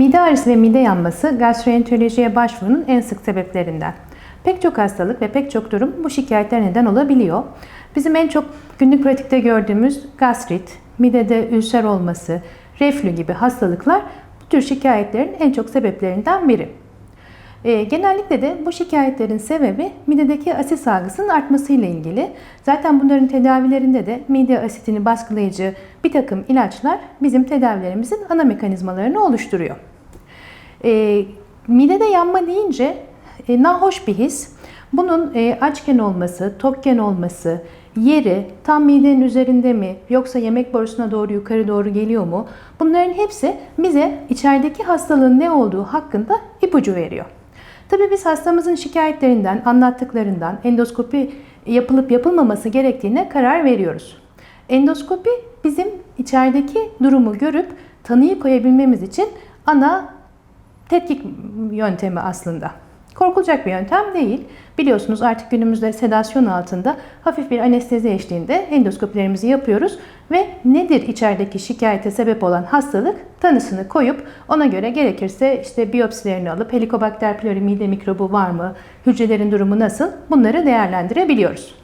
Mide ağrısı ve mide yanması gastroenterolojiye başvurunun en sık sebeplerinden. Pek çok hastalık ve pek çok durum bu şikayetler neden olabiliyor. Bizim en çok günlük pratikte gördüğümüz gastrit, midede ülser olması, reflü gibi hastalıklar bu tür şikayetlerin en çok sebeplerinden biri. E, genellikle de bu şikayetlerin sebebi midedeki asit salgısının artmasıyla ilgili. Zaten bunların tedavilerinde de mide asitini baskılayıcı bir takım ilaçlar bizim tedavilerimizin ana mekanizmalarını oluşturuyor. E, midede yanma deyince e, nahoş bir his. Bunun e, açken olması, tokken olması, yeri tam midenin üzerinde mi yoksa yemek borusuna doğru yukarı doğru geliyor mu? Bunların hepsi bize içerideki hastalığın ne olduğu hakkında ipucu veriyor. Tabii biz hastamızın şikayetlerinden, anlattıklarından endoskopi yapılıp yapılmaması gerektiğine karar veriyoruz. Endoskopi bizim içerideki durumu görüp tanıyı koyabilmemiz için ana tetkik yöntemi aslında. Korkulacak bir yöntem değil. Biliyorsunuz artık günümüzde sedasyon altında hafif bir anestezi eşliğinde endoskopilerimizi yapıyoruz ve nedir içerideki şikayete sebep olan hastalık tanısını koyup ona göre gerekirse işte biyopsilerini alıp Helicobacter pylori mide mikrobu var mı, hücrelerin durumu nasıl bunları değerlendirebiliyoruz.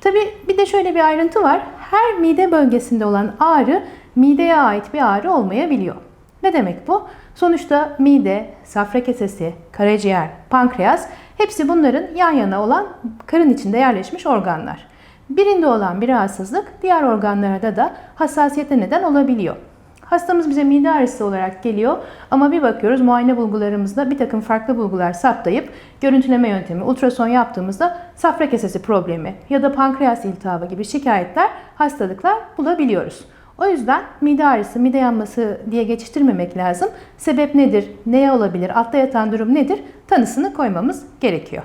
Tabii bir de şöyle bir ayrıntı var. Her mide bölgesinde olan ağrı mideye ait bir ağrı olmayabiliyor. Ne demek bu? Sonuçta mide, safra kesesi, karaciğer, pankreas hepsi bunların yan yana olan karın içinde yerleşmiş organlar. Birinde olan bir rahatsızlık diğer organlarda da hassasiyete neden olabiliyor. Hastamız bize mide ağrısı olarak geliyor ama bir bakıyoruz muayene bulgularımızda bir takım farklı bulgular saptayıp görüntüleme yöntemi, ultrason yaptığımızda safra kesesi problemi ya da pankreas iltihabı gibi şikayetler, hastalıklar bulabiliyoruz. O yüzden mide ağrısı, mide yanması diye geçiştirmemek lazım. Sebep nedir, neye olabilir, altta yatan durum nedir tanısını koymamız gerekiyor.